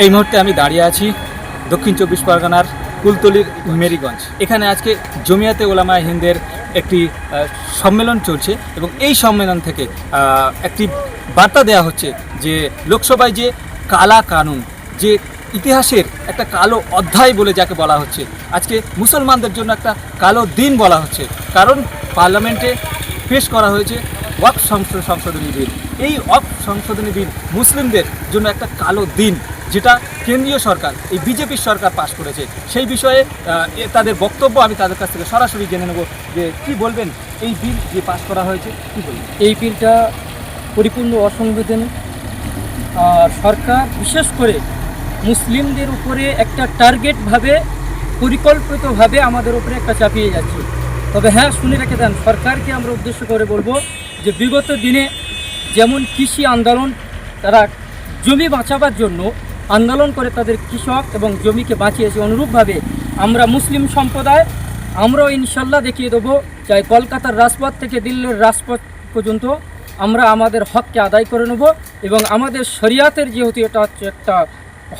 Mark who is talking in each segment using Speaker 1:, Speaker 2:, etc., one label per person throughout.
Speaker 1: এই মুহূর্তে আমি দাঁড়িয়ে আছি দক্ষিণ চব্বিশ পরগনার কুলতলির মেরিগঞ্জ। এখানে আজকে জমিয়াতে ওলামা হিন্দের একটি সম্মেলন চলছে এবং এই সম্মেলন থেকে একটি বার্তা দেওয়া হচ্ছে যে লোকসভায় যে কালা কানুন, যে ইতিহাসের একটা কালো অধ্যায় বলে যাকে বলা হচ্ছে, আজকে মুসলমানদের জন্য একটা কালো দিন বলা হচ্ছে। কারণ পার্লামেন্টে পেশ করা হয়েছে ওয়াক সংশোধ- সংশোধনী বিল। এই ওয়াক সংশোধনী বিল মুসলিমদের জন্য একটা কালো দিন। যেটা কেন্দ্রীয় সরকার, এই বিজেপির সরকার পাশ করেছে। সেই বিষয়ে তাদের বক্তব্য আমি তাদের কাছ থেকে সরাসরি জেনে নেব যে কি বলবেন, এই বিল যে পাশ করা হয়েছে, কি বলবেন?
Speaker 2: এই বিলটা পরিপূর্ণ অসাংবিধানিক। আর সরকার বিশেষ করে মুসলিমদের উপরে একটা টার্গেটভাবে, পরিকল্পিতভাবে আমাদের উপরে একটা চাপিয়ে যাচ্ছে। তবে হ্যাঁ শুনে রেখে দেন, সরকারকে আমরা উদ্দেশ্য করে বলব যে বিগত দিনে যেমন কৃষি আন্দোলন, তারা জমি বাঁচাবার জন্য আন্দোলন করে তাদের কৃষক এবং জমিকে বাঁচিয়েছে অনুরূপভাবে আমরা মুসলিম সম্প্রদায়, আমরাও ইনশাল্লাহ দেখিয়ে দেবো চাই কলকাতার রাজপথ থেকে দিল্লির রাজপথ পর্যন্ত আমরা আমাদের হককে আদায় করে নেব এবং আমাদের শরিয়াতের যেহেতু এটা হচ্ছে একটা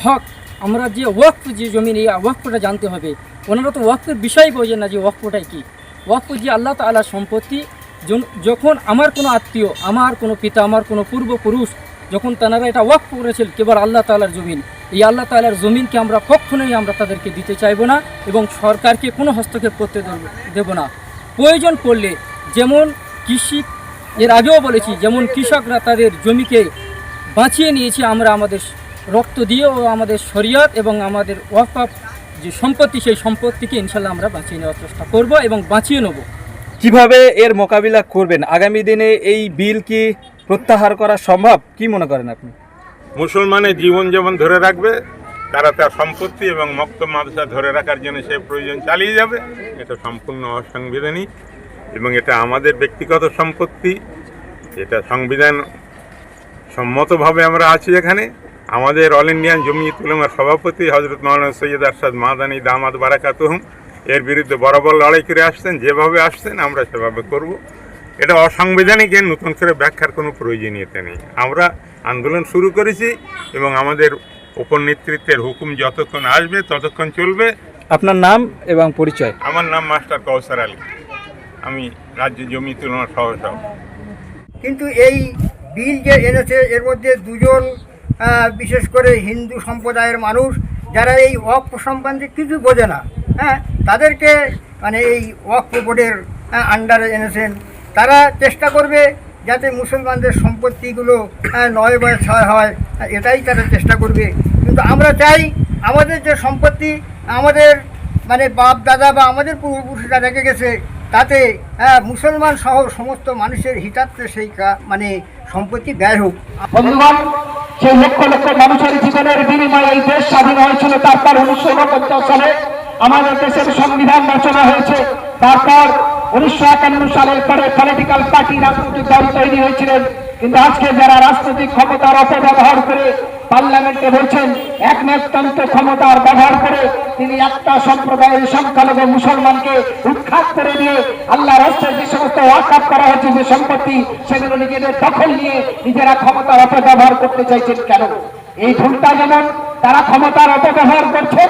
Speaker 2: হক, আমরা যে ওয়াকফ, যে জমি এই ওয়াকফটা জানতে হবে। ওনারা তো ওয়াকফের বিষয় বোঝেন না যে ওয়াকফটাই কী। ওয়াকফ যে আল্লাহ তাআলার সম্পত্তি। যখন আমার কোনো আত্মীয়, আমার কোনো পিতা, আমার কোনো পূর্বপুরুষ যখন তারা এটা ওয়াকফ করেছিল কেবল আল্লাহ তালার জমিন, এই আল্লাহ তাআলার জমিনকে আমরা কখনোই আমরা তাদেরকে দিতে চাইব না এবং সরকারকে কোনো হস্তক্ষেপ করতে দেব- দেব না। প্রয়োজন পড়লে যেমন কৃষি, এর আগেও বলেছি, যেমন কৃষকরা তাদের জমিকে বাঁচিয়ে নিয়েছে, আমরা আমাদের রক্ত দিয়ে ও আমাদের শরীয়ত এবং আমাদের ওয়াকফ, যে সম্পত্তি, সেই সম্পত্তিকে ইনশাল্লাহ আমরা বাঁচিয়ে নেওয়ার চেষ্টা করব এবং বাঁচিয়ে নেব।
Speaker 1: কীভাবে এর মোকাবিলা করবেন? আগামী দিনে এই বিল কি প্রত্যাহার করা সম্ভব? কি মনে করেন আপনি?
Speaker 3: মুসলমানের জীবন যেমন ধরে রাখবে, তারা তার সম্পত্তি এবং মক্ত মাদ্রাসা ধরে রাখার জন্য সে প্রয়োজন চালিয়ে যাবে, এটা সম্পূর্ণ অসাংবিধানিক এবং এটা আমাদের ব্যক্তিগত সম্পত্তি, এটা সংবিধান সম্মতভাবে আমরা আছি এখানে। আমাদের অল ইন্ডিয়ান জমিয়ত উলামার সভাপতি হজরত মৌলানা সৈয়দ আরশাদ মাদানী দামাদ বারাকাতুহম, এর বিরুদ্ধে বরাবর লড়াই করে আসছেন, যেভাবে আসছেন আমরা সেভাবে করব। এটা অসাংবিধানিক এর নতুন করে ব্যাখ্যার কোনো প্রয়োজনীয়তা নেই। আমরা আন্দোলন শুরু করেছি এবং আমাদের উপর নেতৃত্বের হুকুম যতক্ষণ আসবে ততক্ষণ চলবে।
Speaker 1: আপনার নাম এবং পরিচয়?
Speaker 3: আমার নাম মাস্টার কৌসার আলী। আমি রাজ্য জমি তুলনার সহসভাপতি।
Speaker 4: কিন্তু এই বিল যে এনেছে এর মধ্যে দুজন বিশেষ করে হিন্দু সম্প্রদায়ের মানুষ যারা এই ওয়াক্ফ সম্বন্ধে কিছু বোঝে না হ্যাঁ? তাদেরকে মানে এই ওয়াক্ফ বোর্ডের আন্ডারে এনেছেন। তারা চেষ্টা করবে যাতে মুসলমানদের সম্পত্তিগুলো নয় বা ছয় হয়, এটাই তারা চেষ্টা করবে। কিন্তু আমরা চাই আমাদের যে সম্পত্তি, আমাদের মানে বাপ দাদা বা আমাদের পূর্বপুরুষরা রেখে গেছে, তাতে মুসলমান সহ সমস্ত মানুষের হিতার্থে সেই মানে সম্পত্তি ব্যয় হোক।
Speaker 5: সেই লক্ষ লক্ষ মানুষের জীবনের বিনিময়ে এই দেশ স্বাধীন হয়েছিল, তারপর উনিশশো উনপঞ্চাশ সালে আমাদের দেশের সংবিধান রচনা হয়েছে। তারপর উনিশশো একান্ন সালের পরে পলিটিক্যাল পার্টি রাজনৈতিক দল তৈরি হয়েছিলেন। কিন্তু আজকে যারা রাজনৈতিক ক্ষমতার অপব্যবহার করে পার্লামেন্টে বলছেন একমাত্রান্ত ক্ষমতার ব্যবহার করে তিনি একটা সম্প্রদায়ের সংখ্যালঘু মুসলমানকে উৎখাত করে দিয়ে আল্লাহ রাষ্ট্রের যে সমস্ত ওয়াকাপ করা হয়েছে, যে সম্পত্তি, সেগুলো নিজেদের দখল নিয়ে নিজেরা ক্ষমতার অপব্যবহার করতে চাইছেন কেন? এই ভুলটা যেমন তারা ক্ষমতার অপব্যবহার করছে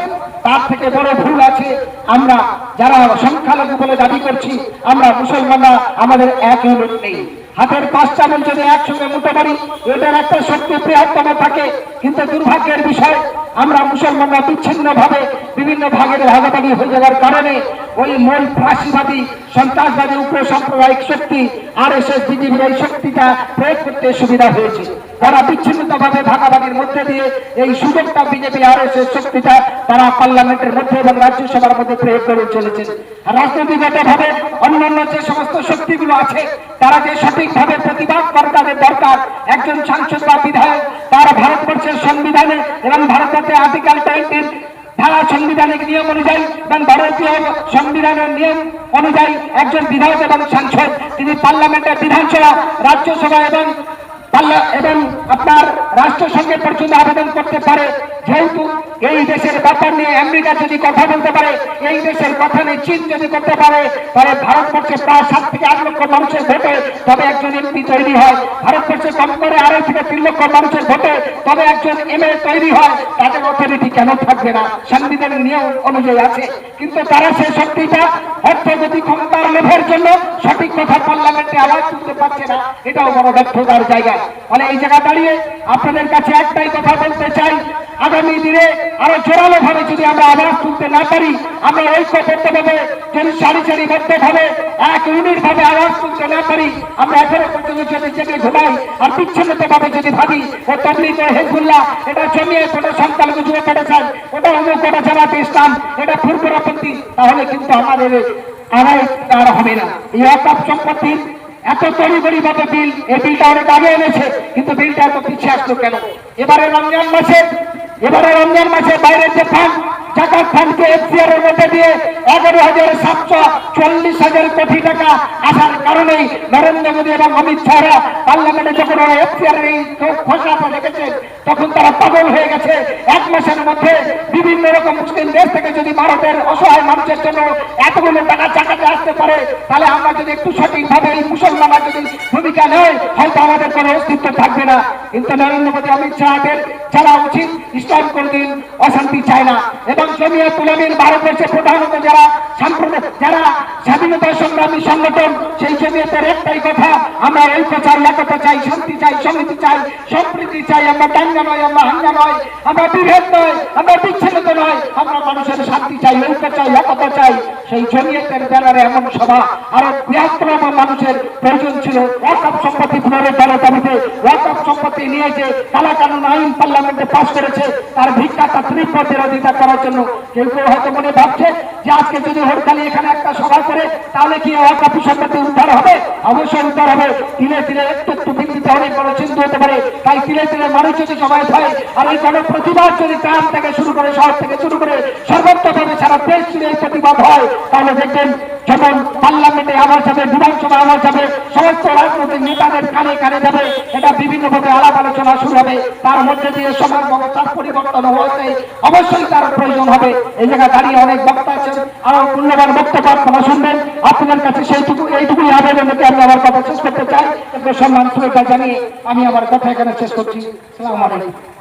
Speaker 5: তার থেকে বড় ভুল আছে। আমরা যারা সংখ্যালঘু বলে দাবি করছি, আমরা মুসলমানরা আমাদের এক ইউনিট নেই। হাতের পাঁচটা মন যদি একসঙ্গে মুটে পারি এটার একটা শক্তি বৃহত্তম থাকে। কিন্তু দুর্ভাগ্যের বিষয়, আমরা মুসলমানরা বিচ্ছিন্ন ভাবে বিভিন্ন ভাগের ভাগাভাগি হয়ে যাওয়ার কারণে ওই মূল ফাঁসিবাদী সন্ত্রাসবাদী উগ্র সাম্প্রদায়িক শক্তি আর এস এস বিজেপির এই শক্তিটা প্রয়োগ করতে সুবিধা হয়েছে। তারা বিচ্ছিন্নভাবে ভাগাভাগির মধ্যে দিয়ে এই সুযোগটা বিজেপি আর এস এস শক্তিটা তারা পার্লামেন্টের মধ্যে এবং রাজ্যসভার মধ্যে প্রয়োগ করে চলেছে রাজনৈতিকগত ভাবে অন্যান্য যে সমস্ত শক্তিগুলো আছে, তারা যে সঠিকভাবে প্রতিবাদ করে তাদের দরকার। একজন সাংসদ বা বিধায়ক, তারা ভারতবর্ষের সংবিধানে এবং ভারতের আর্টিকেল টোয়েন্টির সাংবিধানিক নিয়ম অনুযায়ী এবং ভারতীয় সংবিধানের নিয়ম অনুযায়ী একজন বিধায়ক এবং সাংসদ, তিনি পার্লামেন্টের বিধানসভা, রাজ্যসভা এবং এবং আপনার রাষ্ট্রসংঘের পর্যন্ত আবেদন করতে পারে। যেহেতু এই দেশের ব্যাপার আমেরিকা যদি কথা বলতে পারে, এই দেশের কথা নিয়ে চীন যদি করতে পারে, তাহলে ভারতবর্ষে প্রায় সাত থেকে আট লক্ষ মানুষের ভোটে তবে একজন এমপি তৈরি হয়। ভারতবর্ষে কম করে আড়াই থেকে তিন লক্ষ মানুষের ভোটে তবে একজন এম তৈরি হয়। তাদের অথরিটি কেন থাকবে না? সংবিধানের নিয়ম অনুযায়ী আছে। কিন্তু তারা সেই শক্তিটা অর্থ যদি ক্ষমতার লোভের জন্য সঠিক কথা পার্লামেন্টে আওয়াজ তুলতে পারছে না, এটাও বড় ব্যর্থতার জায়গা। ফলে এই জায়গা দাঁড়িয়ে আপনাদের কাছে একটাই কথা বলতে চাই, আগামী দিনে আরও জোরালো ভাবে যদি আমরা আওয়াজ তুলতে না পারি, আমরা ঐক্যবদ্ধভাবে যদি সারি সারি ভাবে এক ইউনিট ভাবে আওয়াজ তুলতে না পারি, আমরা এখনও পর্যন্ত যদি জেগে ঘুমাই আর বিচ্ছিন্নত ভাবে যদি ভাবি, ও তবলিগ হেজবুল্লাহ, এটা জমিয়ে ওটা সংখ্যালঘু যুব করেছেন ওটা অমুক, ওটা জামাতে ইসলাম, এটা ফুরফুরাপন্থী তাহলে কিন্তু আমাদের আর হবে না। এই অকাপ সম্পত্তির এত তড়িগড়ি ভাবে বিল, এই বিলটা অনেক আগে এনেছে, কিন্তু বিলটা এত পিছিয়ে আসলো কেন? এবারে রমজান মাসে এবারে রমজান মাসে বাইরের যে ফান্ড জাকাত খানকে এফসিআর এর মধ্যে দিয়ে এগারো হাজার সাতশো চল্লিশ হাজার কোটি টাকা আসার কারণেই নরেন্দ্র মোদী এবং অমিত শাহরা পার্লামেন্টে যখন ওরা এফসিআর এই ঘোষণাটা রেখেছেন তখন তারা পাগল হয়ে গেছে। এক মাসের মধ্যে বিভিন্ন রকম মুসলিম দেশ থেকে যদি ভারতের অসহায় মানুষের জন্য এতগুলো টাকা চাকাতে আসতে পারে, তাহলে আমরা যদি একটু সঠিকভাবে এই মুসলমানরা যদি ভূমিকা নেয়, হয়তো আমাদের কোনো অস্তিত্ব থাকবে না। কিন্তু নরেন্দ্র মোদী, অমিত শাহের যারা উচিত ইসলাম কোনদিন অশান্তি চায় না। এবং জমিয়া তুলামির ভারতবর্ষের প্রধানত যারা সাম্প্রদায়িক যারা স্বাধীনতা সংগ্রামী সংগঠন, সেই জমিয়তের একটাই কথা, আমরা ঐক্য চাই একতা চাই, শান্তি চাই সমিতি চাই, সম্প্রীতি চাই, আমরা দাঙ্গা নয়, আমরা হাঙ্গা নয়, আমরা বিভেদ নয়, আমরা বিচ্ছিন্ন নয়, আমরা মানুষের শান্তি চাই, ঐক্য চাই, একতা চাই। সেই জমিয়তের ব্যানারে এমন সভা, আরও বৃহত্তর মানুষের প্রয়োজন ছিল। ওয়াকফ সম্পত্তি পুনরুদ্ধারের দাবিতে ওয়াকফ সম্পত্তি নিয়ে যে কালা কানুন আইন পার্লামেন্টে পাস করেছে। তার ভিক্ষা তার ত্রিপদ বিরোধিতা করার জন্য। কেউ কেউ হয়তো মনে ভাবছে যে আজকে যদি হরতালি এখানে একটা সভা করে, তাহলে কি ওয়াকফ সম্পত্তি উদ্ধার হবে? অবশ্যই উদ্ধার হবে। তিলে তিলে একটু একটু বিন্দুতে অনেক বড় চিন্তা হতে পারে। তাই তিলে তিলে মানুষ যদি জমায়েত হয়, আর এই গণ প্রতিবাদ যদি গ্রাম থেকে শুরু করে, শহর থেকে শুরু করে সর্বত্রভাবে সারা দেশ জুড়ে প্রতিবাদ হয়, তাহলে দেখবেন যখন পার্লামেন্টে আওয়াজ যাবে বিধানসভা আওয়াজ যাবে, সমস্ত রাজনৈতিক নেতাদের কানে কানে যাবে। এটা বিভিন্নভাবে আলাপ আলোচনা শুরু হবে। তার মধ্যে দিয়ে সমাজ ব্যবস্থার পরিবর্তন হওয়াতে অবশ্যই তার প্রয়োজন হবে। এই জায়গায় দাঁড়িয়ে অনেক বক্তা আছেন। আরও মূল্যবান বক্তব্য আপনারা শুনবেন। আপনাদের কাছে সেইটুকু, এইটুকুই আবেদন রেখে আমি আমার কথা শেষ করতে চাই। সম্মান শ্রদ্ধা জানিয়ে আমি আমার কথা এখানে শেষ করছি। সালাম আলাইকুম।